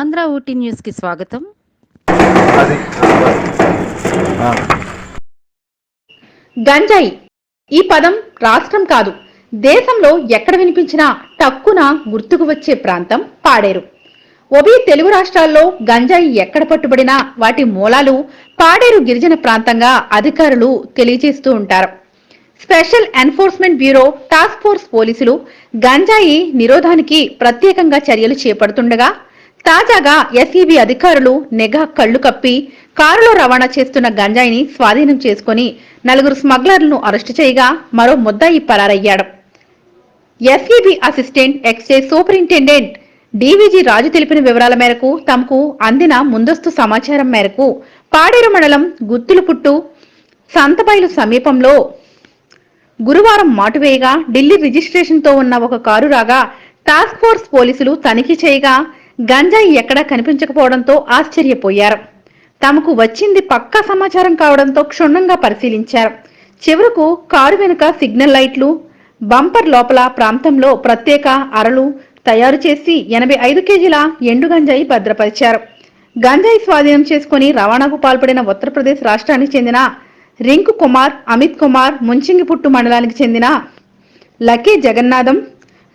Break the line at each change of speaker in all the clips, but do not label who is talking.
ఆంధ్ర ఊటీ న్యూస్కి స్వాగతం.
అది ఆ,
గంజాయి. ఈ పదం రాష్ట్రం కాదు దేశంలో ఎక్కడ వినిపించినా టక్కున గుర్తుకు వచ్చే ప్రాంతం పాడేరు. ఉభయ తెలుగు రాష్ట్రాల్లో గంజాయి ఎక్కడ పట్టుబడినా వాటి మూలాలు పాడేరు గిరిజన ప్రాంతంగా అధికారులు తెలియజేస్తూ ఉంటారు. Special enforcement bureau task force పోలీసులు గంజాయి నిరోధానికి ప్రత్యేకంగా చర్యలు చేపడుతుండగా తాజాగా ఎస్ఈబి అధికారులు నిఘా కళ్ళు కప్పి కారులో రవాణా చేస్తున్న గంజాయిని స్వాధీనం చేసుకుని నలుగురు స్మగ్లర్లను అరెస్టు చేయగా మరో ముద్దాయి పరారయ్యాడు. SEB assistant excise superintendent DVG Raju తెలిపిన వివరాల మేరకు తమకు అందిన ముందస్తు సమాచారం మేరకు పాడేరు మండలం గుత్తులపుట్టు సంతబైలు సమీపంలో గురువారం మాటువేయగా ఢిల్లీ రిజిస్ట్రేషన్తో ఉన్న ఒక కారు రాగా టాస్క్ ఫోర్స్ పోలీసులు తనిఖీ చేయగా గంజాయి ఎక్కడా కనిపించకపోవడంతో ఆశ్చర్యపోయారు. తమకు వచ్చింది పక్కా సమాచారం కావడంతో క్షుణ్ణంగా పరిశీలించారు. చివరకు కారు వెనుక సిగ్నల్ లైట్లు బంపర్ లోపల ప్రాంతంలో ప్రత్యేక అరలు తయారు చేసి ఎనభై ఐదు కేజీల ఎండు గంజాయి భద్రపరిచారు. గంజాయి స్వాధీనం చేసుకుని రవాణాకు పాల్పడిన ఉత్తరప్రదేశ్ రాష్ట్రానికి చెందిన రింకు కుమార్ అమిత్ కుమార్ ముంచింగిపుట్టు మండలానికి చెందిన లకే జగన్నాథం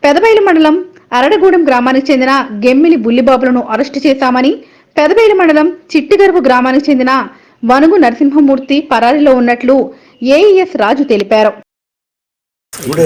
పెదబైలు మండలం అరడగూడెం గ్రామానికి చెందిన గెమ్మిలి బుల్లిబాబులను అరెస్టు చేశామని పెదవేలి మండలం చిట్టిగరువు గ్రామానికి చెందిన వనుగు నరసింహమూర్తి పరారీలో ఉన్నట్లు ఏఈఎస్ రాజు తెలిపారు.
ఇప్పుడే